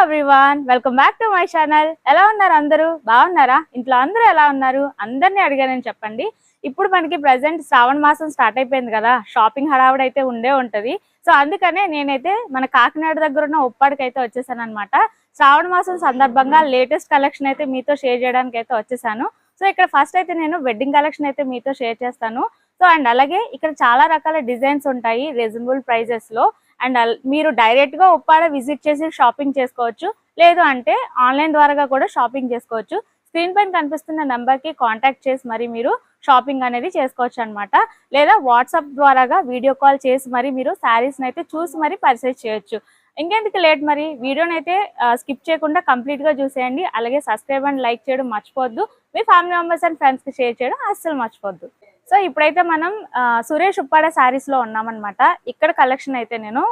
Everyone welcome back to my channel ఎలా ఉన్నారు అందరూ? బాగున్నారా? ఇంట్లో అందరూ ఎలా ఉన్నారు? అందరినీ అడిగానని చెప్పండి. ఇప్పుడు మనకి ప్రజెంట్ శ్రావణ మాసం స్టార్ట్ అయిపోయింది కదా. షాపింగ్ హడావుడి అయితే ఉండే ఉంటది. సో అందుకనే నేనైతే మన కాకినాడ దగ్గర ఉన్న ఉప్పాడికి అయితే వచ్చేసాను అనమాట శ్రావణ మాసం సందర్భంగా లేటెస్ట్ కలెక్షన్ అయితే మీతో షేర్ చేయడానికి అయితే వచ్చేసాను. సో ఇక్కడ ఫస్ట్ అయితే నేను వెడ్డింగ్ కలెక్షన్ అయితే మీతో షేర్ చేస్తాను. సో అండ్ అలాగే ఇక్కడ చాలా రకాల డిజైన్స్ ఉంటాయి రీజనబుల్ ప్రైజెస్లో. అండ్ అల్- మీరు డైరెక్ట్గా ఉప్పాడ విజిట్ చేసి షాపింగ్ చేసుకోవచ్చు. లేదు అంటే ఆన్లైన్ ద్వారా కూడా షాపింగ్ చేసుకోవచ్చు. స్క్రీన్ పైన కనిపిస్తున్న నెంబర్కి కాంటాక్ట్ చేసి మరి మీరు షాపింగ్ అనేది చేసుకోవచ్చు అన్నమాట. లేదా వాట్సాప్ ద్వారాగా వీడియో కాల్ చేసి మరి మీరు శారీస్ని అయితే చూసి మరి పర్చేస్ చేయొచ్చు. ఇంకెందుకు లేట్ మరి? వీడియోని అయితే స్కిప్ చేయకుండా కంప్లీట్గా చూసేయండి. అలాగే సబ్స్క్రైబ్ అండ్ లైక్ చేయడం మర్చిపోవద్దు. మీ ఫ్యామిలీ మెంబర్స్ అండ్ ఫ్రెండ్స్కి షేర్ చేయడం అస్సలు మర్చిపోద్దు సో ఇప్పుడైతే మనం సురేష్ ఉప్పాడ శారీస్లో ఉన్నామన్నమాట. ఇక్కడ కలెక్షన్ అయితే నేను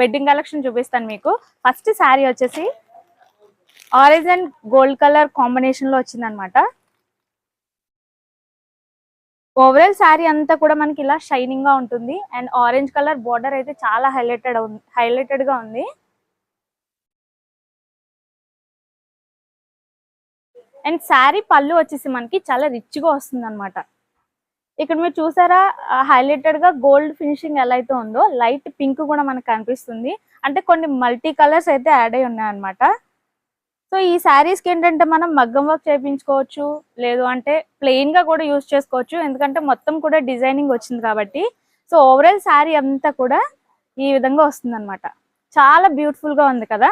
వెడ్డింగ్ కలెక్షన్ చూపిస్తాను మీకు. ఫస్ట్ శారీ వచ్చేసి ఆరెంజ్ అండ్ గోల్డ్ కలర్ కాంబినేషన్లో వచ్చిందనమాట ఓవరాల్ శారీ అంతా కూడా మనకి ఇలా షైనింగ్గా ఉంటుంది. అండ్ ఆరెంజ్ కలర్ బార్డర్ అయితే చాలా హైలైటెడ్ హైలైటెడ్గా ఉంది. అండ్ శారీ పళ్ళు వచ్చేసి మనకి చాలా రిచ్గా వస్తుంది అనమాట ఇక్కడ మీరు చూసారా హైలైటెడ్గా గోల్డ్ ఫినిషింగ్ ఎలా అయితే ఉందో లైట్ పింక్ కూడా మనకు కనిపిస్తుంది. అంటే కొన్ని మల్టీ కలర్స్ అయితే యాడ్ అయి ఉన్నాయన్నమాట. సో ఈ శారీస్కి ఏంటంటే మనం మగ్గం వర్క్ చేయించుకోవచ్చు లేదు అంటే ప్లెయిన్గా కూడా యూజ్ చేసుకోవచ్చు. ఎందుకంటే మొత్తం కూడా డిజైనింగ్ వచ్చింది కాబట్టి. సో ఓవరాల్ శారీ అంతా కూడా ఈ విధంగా వస్తుంది అనమాట చాలా బ్యూటిఫుల్గా ఉంది కదా.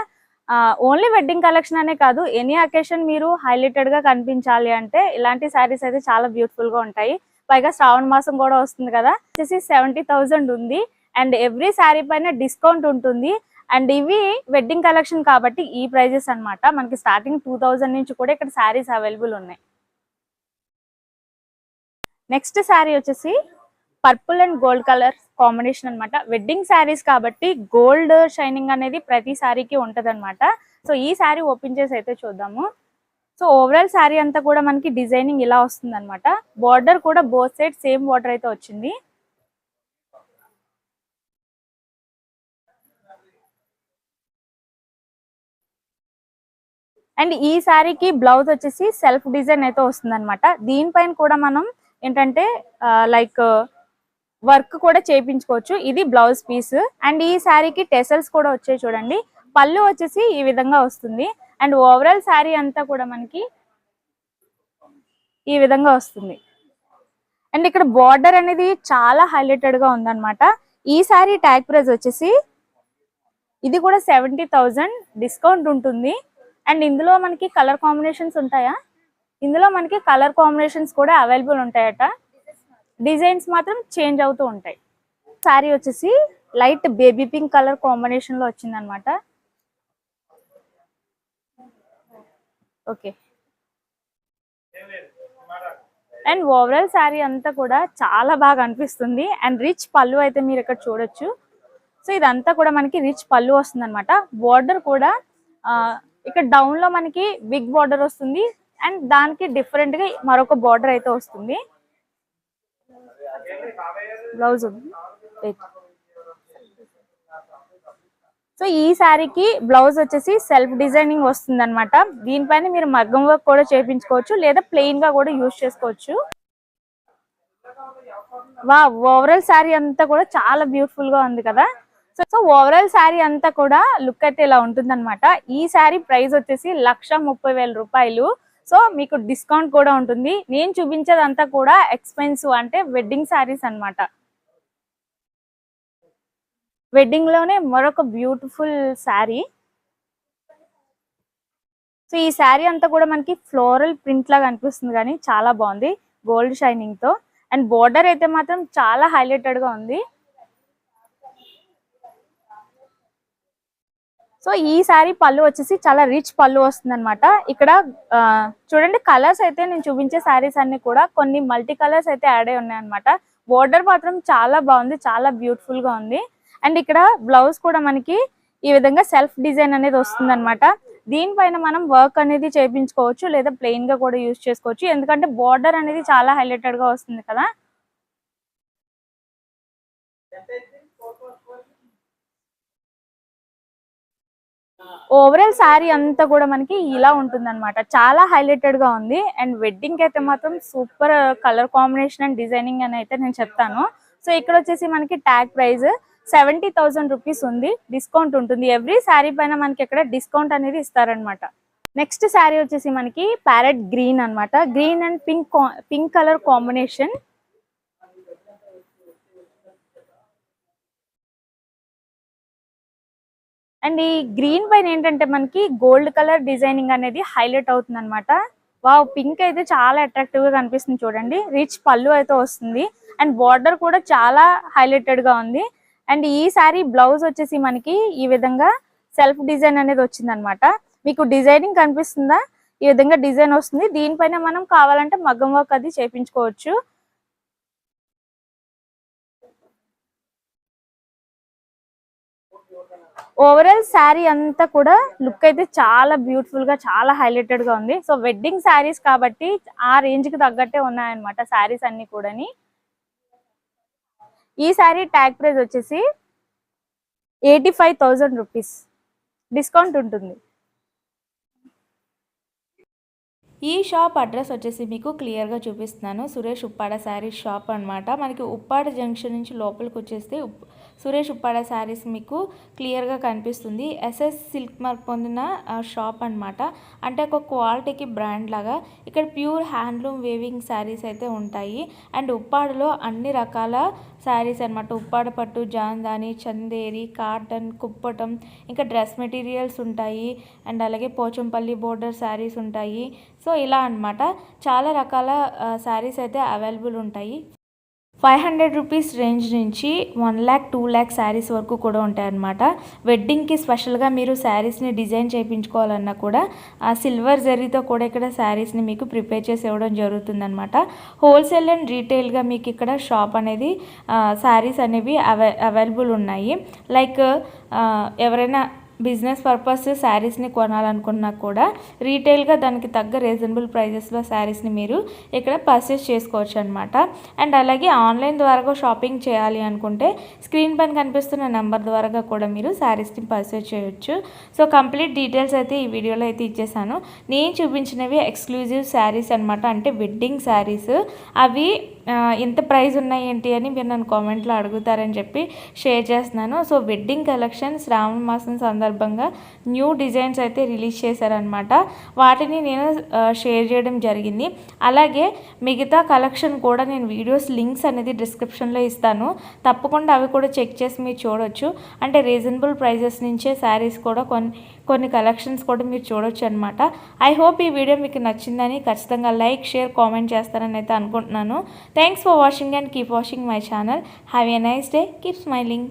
ఓన్లీ వెడ్డింగ్ కలెక్షన్ అనే కాదు ఎనీ అకేషన్ మీరు హైలైటెడ్గా కనిపించాలి అంటే ఇలాంటి శారీస్ అయితే చాలా బ్యూటిఫుల్గా ఉంటాయి. పైగా శ్రావణ మాసం కూడా వస్తుంది కదా. వచ్చేసి సెవెంటీ థౌజండ్ ఉంది. అండ్ ఎవ్రీ శారీ పైన డిస్కౌంట్ ఉంటుంది. అండ్ ఇవి వెడ్డింగ్ కలెక్షన్ కాబట్టి ఈ ప్రైజెస్ అన్నమాట. మనకి స్టార్టింగ్ టూ థౌజండ్ నుంచి కూడా ఇక్కడ శారీస్ అవైలబుల్ ఉన్నాయి. నెక్స్ట్ శారీ వచ్చేసి purple and gold colour combination అన్నమాట. వెడ్డింగ్ శారీస్ కాబట్టి గోల్డ్ షైనింగ్ అనేది ప్రతి శారీకి ఉంటుంది సో ఈ శారీ ఓపెన్ చేసి అయితే చూద్దాము. సో ఓవరాల్ శారీ అంతా కూడా మనకి డిజైనింగ్ ఇలా వస్తుంది అనమాట బార్డర్ కూడా బోత్ సైడ్ సేమ్ బార్డర్ అయితే వచ్చింది. అండ్ ఈ శారీకి బ్లౌజ్ వచ్చేసి సెల్ఫ్ డిజైన్ అయితే వస్తుంది అనమాట దీనిపైన కూడా మనం ఏంటంటే లైక్ వర్క్ కూడా చేయించుకోవచ్చు. ఇది బ్లౌజ్ పీస్ అండ్ ఈ శారీకి టెసల్స్ కూడా వచ్చాయి చూడండి. పళ్ళు వచ్చేసి ఈ విధంగా వస్తుంది. అండ్ ఓవరాల్ శారీ అంతా కూడా మనకి ఈ విధంగా వస్తుంది. అండ్ ఇక్కడ బార్డర్ అనేది చాలా హైలైటెడ్గా ఉందన్నమాట. ఈ శారీ ట్యాగ్ ప్రైస్ వచ్చేసి ఇది కూడా సెవెంటీ థౌజండ్ డిస్కౌంట్ ఉంటుంది. అండ్ ఇందులో మనకి కలర్ కాంబినేషన్స్ ఉంటాయా? ఇందులో మనకి కలర్ కాంబినేషన్స్ కూడా అవైలబుల్ ఉంటాయట. డిజైన్స్ మాత్రం చేంజ్ అవుతూ ఉంటాయి. శారీ వచ్చేసి లైట్ బేబీ పింక్ కలర్ కాంబినేషన్లో వచ్చిందనమాట ఓకే. అండ్ ఓవరాల్ శారీ అంతా కూడా చాలా బాగా అనిపిస్తుంది. అండ్ రిచ్ పళ్ళు అయితే మీరు ఇక్కడ చూడొచ్చు. సో ఇదంతా కూడా మనకి రిచ్ పళ్ళు వస్తుంది అనమాట బార్డర్ కూడా ఇక్కడ డౌన్లో మనకి బిగ్ బార్డర్ వస్తుంది. అండ్ దానికి డిఫరెంట్గా మరొక బార్డర్ అయితే వస్తుంది. బ్లౌజ్ ఉంది. సో ఈ శారీకి బ్లౌజ్ వచ్చేసి సెల్ఫ్ డిజైనింగ్ వస్తుంది అనమాట దీనిపైన మీరు మగ్గం వర్క్ కూడా చేపించుకోవచ్చు లేదా ప్లెయిన్గా కూడా యూజ్ చేసుకోవచ్చు. వా ఓవరాల్ శారీ అంతా కూడా చాలా బ్యూటిఫుల్గా ఉంది కదా? సో సో ఓవరాల్ శారీ అంతా కూడా లుక్ అయితే ఇలా ఉంటుంది ఈ శారీ ప్రైస్ వచ్చేసి లక్ష ముప్పై వేల రూపాయలు. సో మీకు డిస్కౌంట్ కూడా ఉంటుంది. నేను చూపించేదంతా కూడా ఎక్స్పెన్సివ్ అంటే వెడ్డింగ్ శారీస్ అన్నమాట. వెడ్డింగ్లోనే మరొక బ్యూటిఫుల్ శారీ సో ఈ శారీ అంతా కూడా మనకి ఫ్లోరల్ ప్రింట్ లాగా అనిపిస్తుంది కానీ చాలా బాగుంది. గోల్డ్ షైనింగ్తో. అండ్ బోర్డర్ అయితే మాత్రం చాలా హైలైటెడ్గా ఉంది. సో ఈ శారీ పళ్ళు వచ్చేసి చాలా రిచ్ పళ్ళు వస్తుంది అనమాట ఇక్కడ చూడండి కలర్స్ అయితే నేను చూపించే శారీస్ అన్ని కూడా కొన్ని మల్టీ కలర్స్ అయితే యాడ్ అయి ఉన్నాయి అనమాట బోర్డర్ మాత్రం చాలా బాగుంది చాలా బ్యూటిఫుల్గా ఉంది. అండ్ ఇక్కడ బ్లౌజ్ కూడా మనకి ఈ విధంగా సెల్ఫ్ డిజైన్ అనేది వస్తుంది అనమాట దీనిపైన మనం వర్క్ అనేది చేయించుకోవచ్చు లేదా ప్లెయిన్గా కూడా యూజ్ చేసుకోవచ్చు. ఎందుకంటే బార్డర్ అనేది చాలా హైలైటెడ్గా వస్తుంది కదా. ఓవరాల్ శారీ అంతా కూడా మనకి ఇలా ఉంటుంది అనమాట చాలా హైలైటెడ్గా ఉంది. అండ్ వెడ్డింగ్కి అయితే మాత్రం super colour combination and designing అని అయితే నేను చెప్తాను. సో ఇక్కడ వచ్చేసి మనకి tag price seventy thousand rupees ఉంది డిస్కౌంట్ ఉంటుంది. ఎవ్రీ శారీ పైన మనకి ఇక్కడ డిస్కౌంట్ అనేది ఇస్తారనమాట నెక్స్ట్ శారీ వచ్చేసి మనకి ప్యారెట్ గ్రీన్ అన్నమాట. Green and pink pink colour combination and ఈ గ్రీన్ పైన ఏంటంటే మనకి గోల్డ్ కలర్ డిజైనింగ్ అనేది హైలైట్ అవుతుంది అనమాట వావ్ పింక్ అయితే చాలా అట్రాక్టివ్గా కనిపిస్తుంది చూడండి. రిచ్ పళ్ళు అయితే వస్తుంది. అండ్ బార్డర్ కూడా చాలా హైలైటెడ్గా ఉంది. అండ్ ఈ సారీ బ్లౌజ్ వచ్చేసి మనకి ఈ విధంగా సెల్ఫ్ డిజైన్ అనేది వచ్చింది అనమాట మీకు డిజైనింగ్ కనిపిస్తుందా? ఈ విధంగా డిజైన్ వస్తుంది. దీనిపైన మనం కావాలంటే మగ్గం వర్క్ అది చేపించుకోవచ్చు. ఓవరాల్ శారీ అంతా కూడా లుక్ అయితే చాలా బ్యూటిఫుల్గా చాలా హైలైటెడ్గా ఉంది. సో వెడ్డింగ్ శారీస్ కాబట్టి ఆ రేంజ్కి తగ్గట్టే ఉన్నాయన్నమాట శారీస్ అన్ని కూడాని. ఈ శారీ ట్యాగ్ ప్రైస్ వచ్చేసి eighty five thousand rupees. Discount ఉంటుంది. ఈ షాప్ అడ్రస్ వచ్చేసి మీకు క్లియర్గా చూపిస్తున్నాను. సురేష్ ఉప్పాడ శారీస్ షాప్ అనమాట మనకి ఉప్పాడ జంక్షన్ నుంచి లోపలికి వచ్చేస్తే సురేష్ ఉప్పాడ శారీస్ మీకు క్లియర్గా కనిపిస్తుంది. ఎస్ఎస్ సిల్క్ మార్క్ పొందిన షాప్ అనమాట అంటే ఒక క్వాలిటీకి బ్రాండ్ లాగా. ఇక్కడ ప్యూర్ హ్యాండ్లూమ్ వేవింగ్ శారీస్ అయితే ఉంటాయి. అండ్ ఉప్పాడలో అన్ని రకాల శారీస్ అన్నమాట. ఉప్పాడ పట్టు జాందాని చందేరి కాటన్ కుప్పటం ఇంకా డ్రెస్ మెటీరియల్స్ ఉంటాయి. అండ్ అలాగే పోచంపల్లి బోర్డర్ శారీస్ ఉంటాయి. సో ఇలా అన్నమాట. చాలా రకాల శారీస్ అయితే అవైలబుల్ ఉంటాయి. ఫైవ్ హండ్రెడ్ రూపీస్ రేంజ్ నుంచి వన్ ల్యాక్ టూ ల్యాక్ శారీస్ వరకు కూడా ఉంటాయన్నమాట. వెడ్డింగ్కి స్పెషల్గా మీరు శారీస్ని డిజైన్ చేయించుకోవాలన్నా కూడా ఆ సిల్వర్ జరీతో కూడా ఇక్కడ శారీస్ని మీకు ప్రిపేర్ చేసి ఇవ్వడం జరుగుతుందన్నమాట. హోల్సేల్ అండ్ రీటైల్గా మీకు ఇక్కడ షాప్ అనేది శారీస్ అనేవి అవై అవైలబుల్ ఉన్నాయి. లైక్ ఎవరైనా బిజినెస్ పర్పస్ శారీస్ని కొనాలనుకున్నా కూడా రీటైల్గా దానికి తగ్గ రీజనబుల్ ప్రైజెస్లో శారీస్ని మీరు ఇక్కడ పర్చేస్ చేసుకోవచ్చు అనమాట అండ్ అలాగే ఆన్లైన్ ద్వారా షాపింగ్ చేయాలి అనుకుంటే స్క్రీన్ పైన కనిపిస్తున్న నెంబర్ ద్వారా కూడా మీరు శారీస్ని పర్చేస్ చేయొచ్చు. సో కంప్లీట్ డీటెయిల్స్ అయితే ఈ వీడియోలో అయితే ఇచ్చేసాను. నేను చూపించినవి ఎక్స్క్లూజివ్ శారీస్ అనమాట అంటే వెడ్డింగ్ శారీస్. అవి ఎంత ప్రైస్ ఉన్నాయి ఏంటి అని మీరు నన్ను కామెంట్లో అడుగుతారని చెప్పి షేర్ చేస్తున్నాను. సో వెడ్డింగ్ కలెక్షన్ శ్రావణ మాసం సందర్భంగా న్యూ డిజైన్స్ అయితే రిలీజ్ చేశారనమాట వాటిని నేను షేర్ చేయడం జరిగింది. అలాగే మిగతా కలెక్షన్ కూడా నేను వీడియోస్ లింక్స్ అనేది డిస్క్రిప్షన్లో ఇస్తాను. తప్పకుండా అవి కూడా చెక్ చేసి మీరు చూడొచ్చు. అంటే రీజనబుల్ ప్రైజెస్ నుంచే శారీస్ కూడా కొన్ని కొన్ని కలెక్షన్స్ కూడా మీరు చూడొచ్చు అనమాట ఐ హోప్ ఈ వీడియో మీకు నచ్చిందని ఖచ్చితంగా లైక్ షేర్ కామెంట్ చేస్తారని అయితే అనుకుంటున్నాను. Thanks for watching and keep watching my channel have a nice day keep smiling